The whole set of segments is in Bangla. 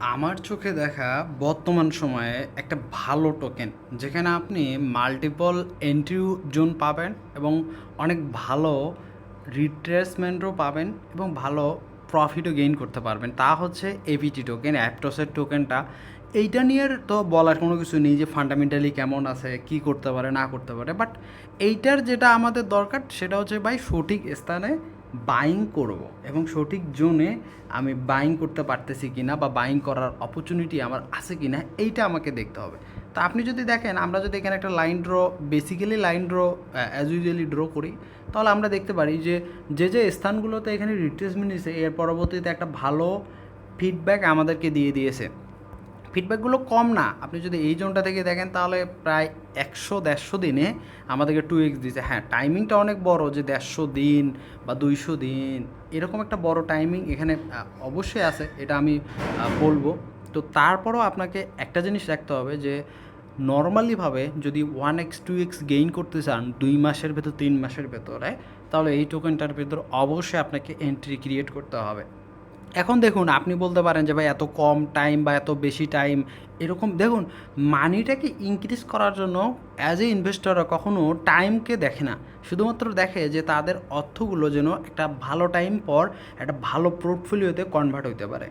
আমার চোখে দেখা বর্তমান সময়ে একটা ভালো টোকেন যেখানে আপনি মাল্টিপল এন্ট্রি জোন পাবেন এবং অনেক ভালো রিট্রেসমেন্টও পাবেন এবং ভালো প্রফিটও গেইন করতে পারবেন। তা হচ্ছে এপিটি টোকেন অ্যাপটসের টোকেনটা এইটা নিয়ে তো বলার কোনো কিছু নেই যে ফান্ডামেন্টালি কেমন আছে, কি করতে পারে, না করতে পারে। বাট এইটার যেটা আমাদের দরকার, সেটা হচ্ছে ভাই সঠিক স্থানে বাইং করব এবং সঠিক জোনে আমি বাইং করতে পারতেছি কি না বা বাইং করার অপরচুনিটি আমার আছে কিনা এইটা আমাকে দেখতে হবে। তা আপনি যদি দেখেন, আমরা যদি এখানে একটা line draw basically line draw as usually draw করি, তাহলে আমরা দেখতে পারি যে যে যে স্থানগুলোতে এখানে রিট্রেসমেন্ট নিয়েছে এর পরবর্তীতে একটা ভালো ফিডব্যাক আমাদেরকে দিয়ে দিয়েছে। ফিডব্যাকগুলো কম না। আপনি যদি এই জোনটা থেকে দেখেন, তাহলে প্রায় একশো, দেড়শো দিনে আমাদেরকে টু এক্স দিয়েছে। হ্যাঁ টাইমিংটা অনেক বড় যে দেড়শো দিন বা দুইশো দিন, এরকম একটা বড় টাইমিং এখানে অবশ্যই আছে, এটা আমি বলব। তো তারপরও আপনাকে একটা জিনিস রাখতে হবে যে নর্মালিভাবে যদি one X two X gain করতে চান, দুই মাসের ভেতর, তিন মাসের ভেতরে, তাহলে এই টোকেনটার ভেতর অবশ্যই আপনাকে এন্ট্রি ক্রিয়েট করতে হবে। এখন দেখুন, আপনি বলতে পারেন যে, ভাই, এত কম টাইম বা এত বেশি টাইম এরকম, দেখুন মানিটাকে ইনক্রিজ করার জন্য অ্যাজ এ ইনভেস্টররা কখনও টাইমকে দেখে না। শুধুমাত্র দেখে যে, তাদের অর্থগুলো যেন একটা ভালো টাইম পর একটা ভালো পোর্টফোলিওতে কনভার্ট হইতে পারে।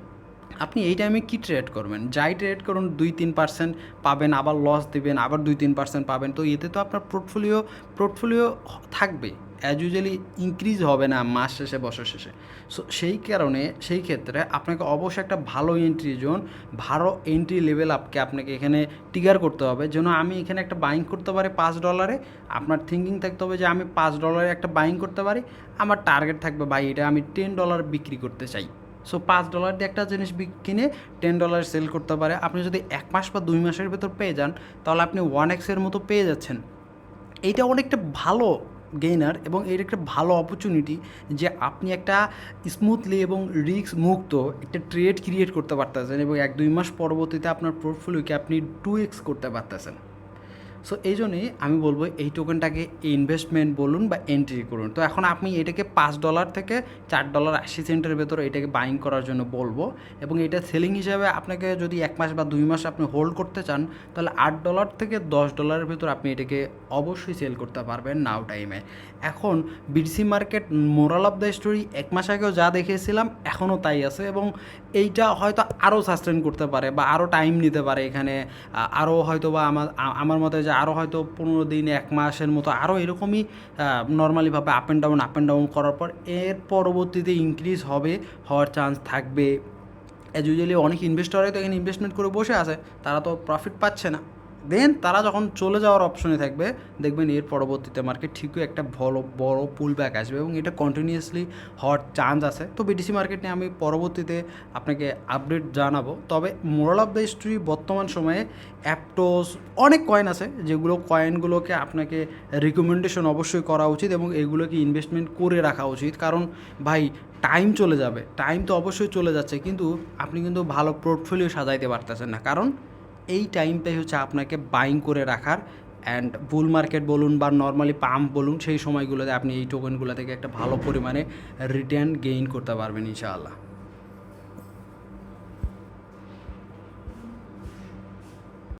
আপনি এই টাইমে কী ট্রেড করবেন? যাই ট্রেড করুন, দুই, তিন পার্সেন্ট পাবেন, আবার লস দিবেন, আবার দুই, তিন পার্সেন্ট পাবেন। তো এতে তো আপনার পোর্টফোলিও পোর্টফোলিও থাকবে। অ্যাজ ইউজুয়ালি ইনক্রিজ হবে না মাস শেষে, বছর শেষে। সো সেই কারণে, সেই ক্ষেত্রে আপনাকে অবশ্যই একটা ভালো এন্ট্রি জোন ভালো এন্ট্রি লেভেল আপকে আপনাকে এখানে টিগার করতে হবে। যেন আমি এখানে একটা বাইং করতে পারি পাঁচ ডলারে আপনার থিঙ্কিং থাকতে হবে যে আমি পাঁচ ডলারে একটা বাইং করতে পারি, আমার টার্গেট থাকবে বাই এটা আমি টেন ডলার বিক্রি করতে চাই। সো পাঁচ ডলার দিয়ে একটা জিনিস কিনে টেন ডলার সেল করতে পারে। আপনি যদি এক মাস বা দুই মাসের ভেতর পেয়ে যান, তাহলে আপনি ওয়ান এক্সের মতো পেয়ে যাচ্ছেন। এইটা অনেকটা ভালো গেইনার এবং এর একটা ভালো অপরচুনিটি যে আপনি একটা স্মুথলি এবং রিস্ক মুক্ত একটা ট্রেড ক্রিয়েট করতে পারতেছেন এবং এক দুই মাস পরবর্তীতে আপনার পোর্টফোলিওকে আপনি টু এক্স করতে পারতেছেন। সো এই জন্যই আমি বলব এই টোকেনটাকে ইনভেস্টমেন্ট বলুন বা এন্ট্রি করুন। তো এখন আপনি এটাকে পাঁচ ডলার থেকে চার ডলার আশি সেন্টের ভেতরে এটাকে বাইং করার জন্য বলব এবং এটা সেলিং হিসাবে আপনাকে যদি এক মাস বা দুই মাস আপনি হোল্ড করতে চান, তাহলে আট ডলার থেকে দশ ডলারের ভেতর আপনি এটাকে অবশ্যই সেল করতে পারবেন নাও টাইমে এখন BDC market moral of the story এক মাস আগেও যা দেখেছিলাম এখনও তাই আছে এবং এইটা হয়তো আরও সাস্টেন করতে পারে বা আরও টাইম নিতে পারে এখানে। আরও হয়তো বা আমার আমার মতে যে আরও হয়তো পনেরো দিন, এক মাসের মতো আরও এরকমই নর্মালিভাবে up and down up and down করার পর এর পরবর্তীতে ইনক্রিজ হবে, হওয়ার চান্স থাকবে। অ্যাজ ইউজুয়ালি অনেক ইনভেস্টরই তো এখানে ইনভেস্টমেন্ট করে বসে আছে, তারা তো প্রফিট পাচ্ছে না। দেন তারা যখন চলে যাওয়ার অপশনে থাকবে, দেখবেন এর পরবর্তীতে মার্কেট ঠিকই একটা ভালো বড় পুল ব্যাক আসবে এবং এটা কন্টিনিউয়াসলি হওয়ার চান্স আছে। তো বিটিসি মার্কেট নিয়ে আমি পরবর্তীতে আপনাকে আপডেট জানাব। তবে মোরাল অফ দ্য স্টোরি বর্তমান সময়ে অ্যাপটোস অনেক কয়েন আছে, যেগুলো কয়েনগুলোকে আপনাকে রিকমেন্ডেশন অবশ্যই করা উচিত এবং এগুলোকে ইনভেস্টমেন্ট করে রাখা উচিত। কারণ ভাই টাইম চলে যাবে টাইম তো অবশ্যই চলে যাচ্ছে, কিন্তু আপনি কিন্তু ভালো পোর্টফোলিও সাজাইতে পারতেছেন না। কারণ এই টাইমটাই হচ্ছে আপনাকে বাইং করে রাখার অ্যান্ড বুল মার্কেট বলুন বা নর্মালি পাম্প বলুন, সেই সময়গুলোতে আপনি এই টোকেনগুলো থেকে একটা ভালো পরিমাণে রিটার্ন গেইন করতে পারবেন ইনশাআল্লাহ।